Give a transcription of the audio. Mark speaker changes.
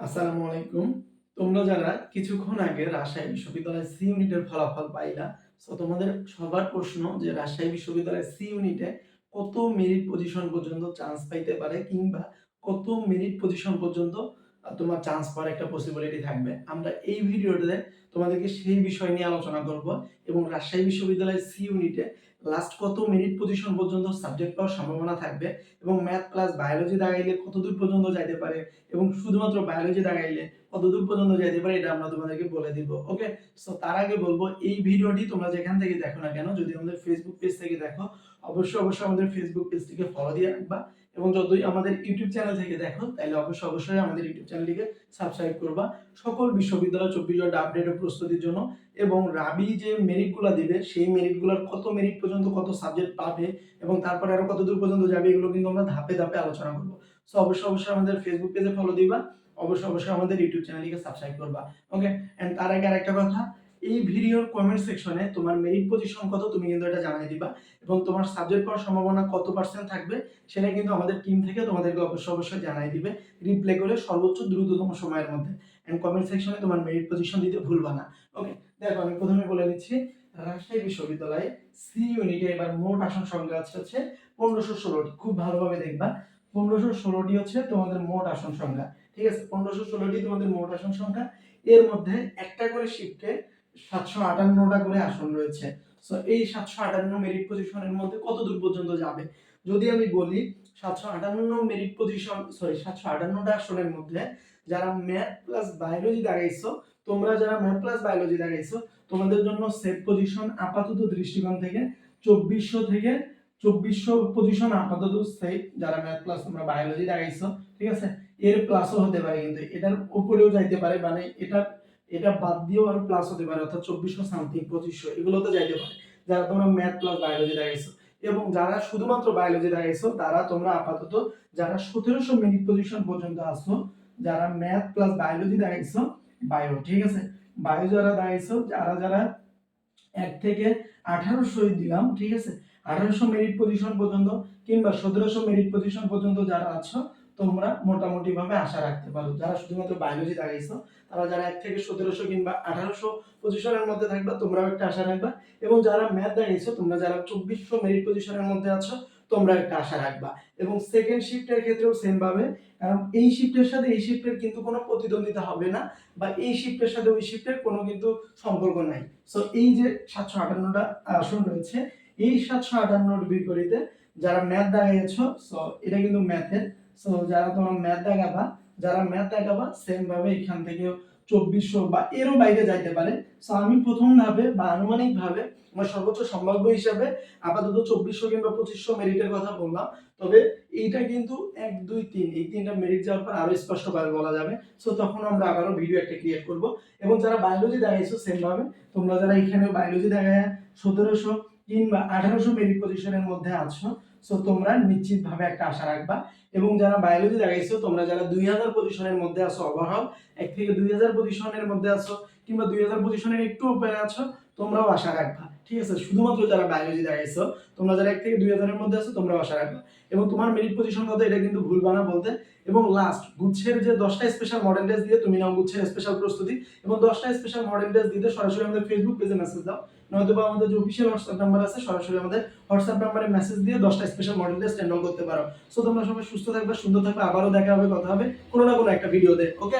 Speaker 1: আসসালামু আলাইকুম। তোমরা যারা কিছুক্ষণ আগে রাজশাহী বিশ্ববিদ্যালয়ের সি ইউনিটের ফলাফল পাইলা সো তোমাদের সবার প্রশ্ন যে রাজশাহী বিশ্ববিদ্যালয়ের সি ইউনিটে কত মেরিট পজিশন পর্যন্ত চান্স পাইতে পারে কিংবা কত মেরিট পজিশন পর্যন্ত তোমার চান্স পাওয়ার একটা পসিবিলিটি থাকবে। আমরা এই ভিডিওটাতে তোমাদেরকে সেই বিষয় নিয়ে আলোচনা করব এবং রাজশাহী বিশ্ববিদ্যালয়ের সি ইউনিটে লাস্ট কত মিনিট পজিশন পর্যন্ত সাবজেক্ট পাওয়ার সম্ভাবনা থাকবে এবং ম্যাথ প্লাস বায়োলজি দাগাইলে কতদূর পর্যন্ত যাইতে পারে এবং শুধুমাত্র বায়োলজি দাগাইলে কতদূর পর্যন্ত যাইতে পারে এটা আমরা তোমাদেরকে বলে দিব ওকে সো তার আগে বলব, এই ভিডিওটি তোমরা যেখান থেকে দেখো না কেন, যদি আমাদের ফেসবুক পেজ থেকে দেখো, অবশ্যই অবশ্যই আমাদের ফেসবুক পেজটিকে ফলো দিয়ে রাখবা। এবং যদি আমাদের ইউটিউব চ্যানেল থেকে দেখো তাহলে অবশ্যই অবশ্যই আমাদের ইউটিউব চ্যানেলটিকে সাবস্ক্রাইব করবা। সকল বিশ্ববিদ্যালয় চব্বিশ ঘণ্টা আপডেট ও প্রস্তুতির জন্য এবং রাবি যে মেরিটগুলো দিবে, সেই মেরিটগুলোর কত মেরিট পর্যন্ত কত সাবজেক্ট পাবে এবং তারপরে আরও কত দূর পর্যন্ত যাবে, এগুলো কিন্তু আমরা ধাপে ধাপে আলোচনা করব। সো অবশ্যই অবশ্যই আমাদের ফেসবুক পেজে ফলো দিবা অবশ্যই অবশ্যই আমাদের ইউটিউব চ্যানেলটিকে সাবস্ক্রাইব করবা। ওকে অ্যান্ড তার আগে আরেকটা কথা এই ভিডিওর কমেন্ট সেকশনে তোমার মেরিট পজিশন কত তুমি কিন্তু এটা জানাই দিবা এবং তোমার সাবজেক্ট পাওয়ার সম্ভাবনা কত পার্সেন্ট থাকবে সেটা কিন্তু আমাদের টিম থেকে তোমাদেরকে অবশ্যই অবশ্যই জানাই দিবে। রিপ্লাই করে সর্বোচ্চ দ্রুততম সময়ের মধ্যে। এন্ড কমেন্ট সেকশনে তোমার মেরিট পজিশন দিতে ভুলবা না। ওকে দেখো আমি প্রথমে বলে দিচ্ছি, রাজশাহী বিশ্ববিদ্যালয়ে সি ইউনিটে এবার মোট আসন সংখ্যা হচ্ছে পনেরোশো ষোলোটি। খুব ভালোভাবে দেখবা, পনেরোশো ষোলোটি হচ্ছে তোমাদের মোট আসন সংখ্যা। ঠিক আছে, পনেরোশো ষোলোটি তোমাদের মোট আসন সংখ্যা। এর মধ্যে একটা করে শিফটে সাতশো আটান্নটা করে আসন রয়েছে। সো এই সাতশো আটান্ন মেরিট পজিশনের মধ্যে কত দূর পর্যন্ত যাবে? যদি আমি বলি সাতশো আটান্ন মেরিট পজিশন সরি সাতশো আটান্নটা আসনের মধ্যে যারা ম্যাথ প্লাস বায়োলজি দাঁড়াইছো তোমরা যারা ম্যাথ প্লাস বায়োলজি দাঁড়াইছো তোমাদের জন্য সেফ পজিশন আপাতত দৃষ্টিকোণ থেকে চব্বিশশো থেকে চব্বিশশো পজিশন আপাতত সেফ যারা ম্যাথ প্লাস তোমরা বায়োলজি দাঁড়াইছো ঠিক আছে? এর প্লাসও হতে পারে কিন্তু, এটার উপরেও যাইতে পারে মানে এটা এটা বাদ দিয়েও আরও প্লাস হতে পারে, অর্থাৎ চব্বিশশো সামথিং পঁচিশশো, এগুলোতে যাইতে পারে। যারা তোমরা ম্যাথ প্লাস বায়োলজি দাঁড়াইছো এবং যারা শুধুমাত্র বায়োলজি দাঁড়াইছো তারা তোমরা আপাতত যারা সতেরোশো মিনিট পজিশন পর্যন্ত আসো যারা ম্যাথ প্লাস বায়োলজি দাঁড়াইছো বায়ো ঠিক আছে? বায়ো যারা দাঁড়াইছো যারা যারা এক থেকে আঠারোশো দিলাম, ঠিক আছে? আঠারোশো মেরিট পজিশন পর্যন্ত কিংবা সতেরোশো মেরিট পজিশন পর্যন্ত যারা আছো তোমরা মোটামুটি ভাবে আশা রাখতে পারো। যারা শুধুমাত্র বায়োলজি দাঁড়িয়েছো তারা যারা এক থেকে সতেরোশো কিংবা আঠারোশো পজিশনের মধ্যে থাকবা, তোমরাও একটা আশা রাখবা। এবং যারা ম্যাথ দাঁড়িয়েছো তোমরা যারা চব্বিশশো মেরিট পজিশনের মধ্যে আছো, তোমরা একটা আশা রাখবা। এবং সেকেন্ড শিফটের ক্ষেত্রেও সেম ভাবে। কারণ এই শিফটের সাথে এই শিফটের কিন্তু কোনো প্রতিদ্বন্দ্বিতা হবে না, বা এই শিফটের সাথে ওই শিফটের কোনো কিন্তু সম্পর্ক নাই। সো এই যে সাতশো আটান্নটা আসন রয়েছে, এই সাতশো আটান্নর বিপরীতে যারা ম্যাথ দাঁড়িয়েছো সো এটা কিন্তু ম্যাথের সো যারা তোমার ম্যাথ দেখাবা, যারা ম্যাথ দেখাবা সেম ভাবে এখান থেকে চব্বিশশো বা এরও বাইরে যাইতে পারে। সো আমি প্রথম ধাপে বা আনুমানিক ভাবে আমার সর্বোচ্চ সম্ভাব্য হিসাবে আপাতত চব্বিশশো কিংবা পঁচিশশো মেরিটের কথা বললাম। তবে এইটা কিন্তু এক, দুই, তিন, এই তিনটা মেরিট যাওয়ার পর আরও স্পষ্টভাবে বলা যাবে। সো তখন আমরা আবারও ভিডিও একটা ক্রিয়েট করব। এবং যারা বায়োলজি দেখাইছো সেম ভাবে, তোমরা যারা এখানে বায়োলজি দেখায়, সতেরোশো কিংবা আঠারোশো মেরিট পজিশনের মধ্যে আছো সো তোমরা নিশ্চিতভাবে একটা আশা রাখবা। এবং যারা বায়োলজি দেখাইছো, তোমরা যারা দুই হাজার পজিশনের মধ্যে আছো ওভারঅল এক থেকে দুই হাজার পজিশনের মধ্যে আছো, কিংবা দুই হাজার পজিশনের একটু উপরে আছো, তোমরাও আশা রাখবা। ঠিক আছে? শুধুমাত্র যারা বায়োলজি দেখাইছো তোমরা যারা এক থেকে দুই হাজারের মধ্যে আছো তোমরাও আশা রাখবা। এবং তোমার মেরিট পজিশন কত এটা কিন্তু ভুলবা না বলতে। এবং লাস্ট গুচ্ছের যে দশটা স্পেশাল মডেল টেস্ট দিয়ে তুমি নাও গুচ্ছের স্পেশাল প্রস্তুতি। এবং দশটা স্পেশাল মডেল টেস্ট দিতে সরাসরি আমাদের ফেসবুক পেজে মেসেজ দাও। নয়তো বা আমাদের যে অফিসিয়াল হোয়াটসঅ্যাপ নাম্বার আছে, সরাসরি আমাদের হোয়াটসঅ্যাপ নাম্বারে মেসেজ দিয়ে দশটা স্পেশাল মডেল টেস্ট এনরোল করতে পারো। সো তোমরা সবাই সুস্থ থাকবে, সুন্দর থাকবে, আবারও দেখা হবে, কথা হবে কোনো না কোনো একটা ভিডিওতে ওকে